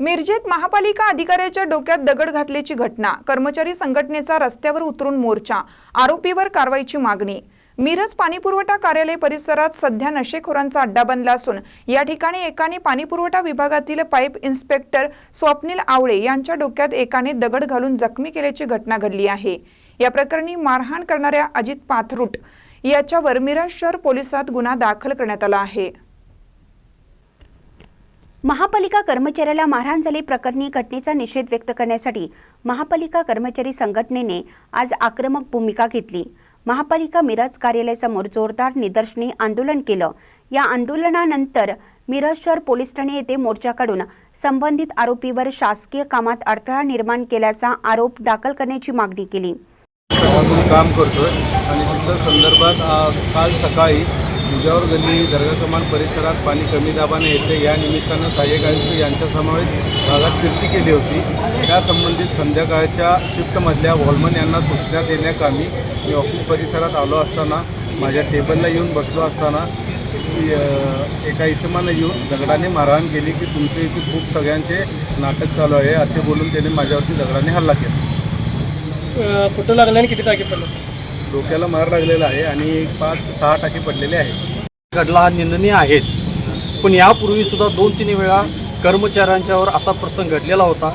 मिरजेत महापालिका अधिकाऱ्याच्या डोक्यात दगड घातल्याची घटना कर्मचारी संघटनेचा रस्त्यावर उतरून मोर्चा आरोपीवर कारवाईची मागणी. मिरज पाणीपुरवठा कार्यालय परिसरात सध्या नशेखोरांचा अड्डा बनला असून या ठिकाणी एकाने पाणीपुरवठा विभागातील पाईप इन्स्पेक्टर स्वप्नील आवळे यांच्या डोक्यात एकाने दगड घालून जखमी केल्याची घटना घडली आहे. या प्रकरणी मारहाण करणाऱ्या अजित पाथरुट याच्यावर मिरज शहर पोलिसात गुन्हा दाखल करण्यात आला आहे. महापालिका कर्मचाऱ्याला मारहाण झाली प्रकरणी घटनेचा निषेध व्यक्त करण्यासाठी महापालिका कर्मचारी संघटनेने आज आक्रमक भूमिका घेतली. महापालिका मिरज कार्यालयासमोर जोरदार निदर्शने आंदोलन केलं. या आंदोलनानंतर मिरज शहर पोलीस ठाणे येथे मोर्चा काढून संबंधित आरोपीवर शासकीय कामात अडथळा निर्माण केल्याचा आरोप दाखल करण्याची मागणी केली. काम करतोय आणि संदर्भात काल सकाळी तुझ्यावर गल्ली दर्गा कमान परिसरात पाणी कमी दाबाने येते. या निमित्तानं सहाय्यक आयुक्त यांच्या भागात फिरती केली होती. त्या संबंधित संध्याकाळच्या शिफ्टमधल्या वॉलमन यांना सूचना देण्याकामी मी ऑफिस परिसरात आलो असताना माझ्या टेबलला येऊन बसलो असताना एका इसमानं येऊन दगडाने मारहाण केली की तुमच्या इथे खूप सगळ्यांचे नाटक चालू आहे असे बोलून त्याने माझ्यावरती दगडाने हल्ला केला. कुठं लागला आणि किती तारखेपर्यंत? डोक्याला मार लागलेला आहे आणि पाच सहा टाके पडलेले आहेत. घडला हा निंदनीय आहेच. पण यापूर्वी सुद्धा दोन तीन वेळा कर्मचाऱ्यांच्यावर असा प्रसंग घडलेला होता.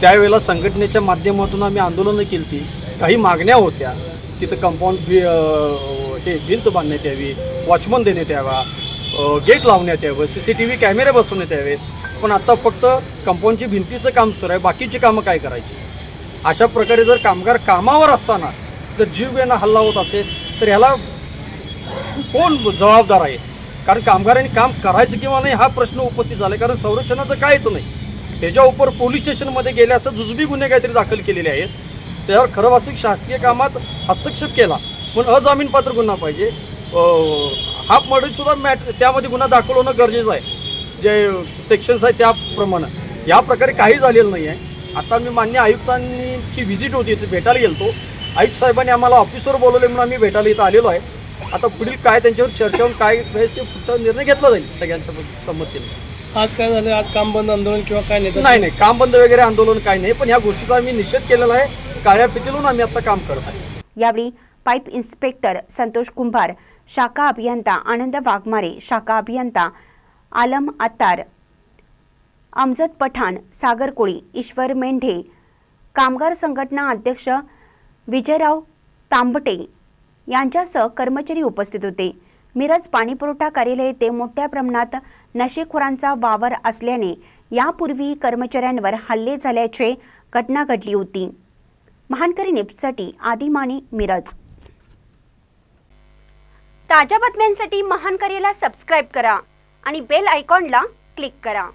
त्यावेळेला संघटनेच्या माध्यमातून आम्ही आंदोलनं केली ती काही मागण्या होत्या. तिथं कंपाऊंड बी हे भिंत बांधण्यात यावी वॉचमन देण्यात यावा गेट लावण्यात यावं सी सी टी व्ही कॅमेरे बसवण्यात यावेत. पण आता फक्त कंपाऊंडची भिंतीचं काम सुरू आहे. बाकीची कामं काय करायची? अशा प्रकारे जर कामगार कामावर असताना जर जीव घेणं हल्ला होत असेल तर ह्याला कोण जबाबदार आहे? कारण कामगारांनी काम करायचं किंवा नाही हा प्रश्न उपस्थित झाला कारण संरक्षणाचं काहीच नाही. त्याच्या उपर पोलीस स्टेशनमध्ये गेले असता जुजबी गुन्हे काहीतरी दाखल केलेले आहेत. त्यावर खरं वास्तविक शासकीय कामात हस्तक्षेप केला. पण अजामीनपात्र गुन्हा पाहिजे. हाफ मर्डरसुद्धा मॅट त्यामध्ये गुन्हा दाखल होणं गरजेचं आहे. जे सेक्शन्स आहे त्याप्रमाणे. या प्रकारे काही झालेलं नाही आहे आता मी मान्य आयुक्तांची व्हिजिट होती इथे भेटायला गेलो आयुक्त साहेबांनी आम्हाला ऑफिसवर बोलवले म्हणून आम्ही भेटायला इथं आलेलो आहे. आता पुढील काय त्यांच्यावर चर्चा होऊन काय वेळेस ते पुढचा निर्णय घेतला जाईल सगळ्यांच्या संमतीने. आज काय झालं? आज काम बंद आंदोलन किंवा काय नाही? नाही नाही. काम बंद वगैरे आंदोलन काय नाही पण ह्या गोष्टीचा आम्ही निषेध केलेला आहे. काळ्या फितीलून आम्ही आता काम करत आहे. यावेळी पाईप इन्स्पेक्टर संतोष कुंभार शाखा अभियंता आनंद वाघमारे शाखा अभियंता आलम अत्तार अमजद पठाण सागर कोळी ईश्वर मेंढे कामगार संघटना अध्यक्ष विजयराव तांबटे यांच्यासह कर्मचारी उपस्थित होते. मिरज पाणीपुरवठा कार्यालय येथे मोठ्या प्रमाणात नशेखोरांचा वावर असल्याने यापूर्वी कर्मचाऱ्यांवर हल्ले झाल्याचे घटना घडली होती. महानकरी निप्ससाठी आदिमानी मिरज. ताज्या बातम्यांसाठी महानकरीला सबस्क्राईब करा आणि बेल आयकॉनला क्लिक करा.